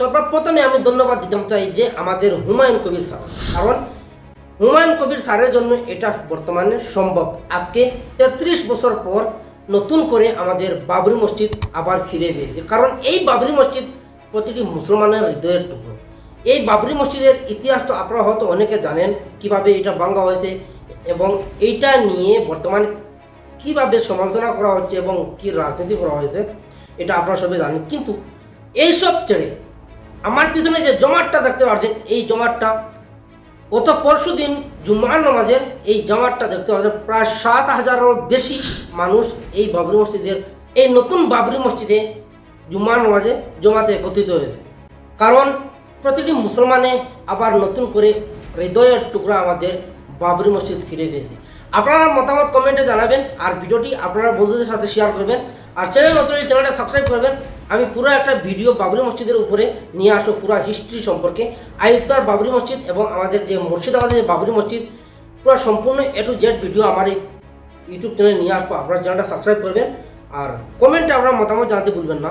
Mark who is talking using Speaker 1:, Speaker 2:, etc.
Speaker 1: সবার প্রথমে আমি ধন্যবাদ দিতে চাই যে আমাদের হুমায়ুন কবির স্যার। কারণ হুমায়ুন কবির স্যারের জন্য এটা বর্তমানে সম্ভব। আজকে তেত্রিশ বছর পর নতুন করে আমাদের বাবরি মসজিদ আবার ফিরে পেয়েছে কারণ এই বাবরি মসজিদ প্রতিটি মুসলমানের হৃদয়ের টুকরো। এই বাবরি মসজিদের ইতিহাস তো আপনারা হয়তো অনেকে জানেন কীভাবে এটা ভাঙ্গা হয়েছে এবং এইটা নিয়ে বর্তমানে কীভাবে সমালোচনা করা হচ্ছে এবং কি রাজনীতি করা হয়েছে, এটা আপনারা সবাই জানেন। কিন্তু এইসব ছেড়ে আমার পিছনে যে জমাটটা দেখতে পাচ্ছেন এই জমাটটা, গত পরশু দিন জুম্মার নামাজের এই জমাটটা দেখতে পাচ্ছেন প্রায় সাত হাজারেরও বেশি মানুষ এই বাবরি মসজিদের, এই নতুন বাবরি মসজিদে জুম্মার নামাজে জমাতে একত্রিত হয়েছে। কারণ প্রতিটি মুসলমানে আবার নতুন করে হৃদয়ের টুকরা আমাদের বাবরি মসজিদ ফিরে পেয়েছে। আপনারা মতামত কমেন্টে জানাবেন, আর ভিডিওটি আপনারা বন্ধুদের সাথে শেয়ার করবেন, আর চ্যানেল নতুন চ্যানেলটা সাবস্ক্রাইব করবেন আমি পুরো একটা ভিডিও বাবরি মসজিদের উপরে নিয়ে আসব পুরো হিস্ট্রি সম্পর্কে। আয়ুক্তার বাবরি মসজিদ এবং আমাদের যে মুর্শিদাবাদের যে বাবরি মসজিদ, পুরো সম্পূর্ণ এ টু জেড ভিডিও আমার এই ইউটিউব চ্যানেলে নিয়ে আসব। আপনারা চ্যানেলটা সাবস্ক্রাইব করবেন আর কমেন্টে আপনার মতামত জানাতে ভুলবেন না।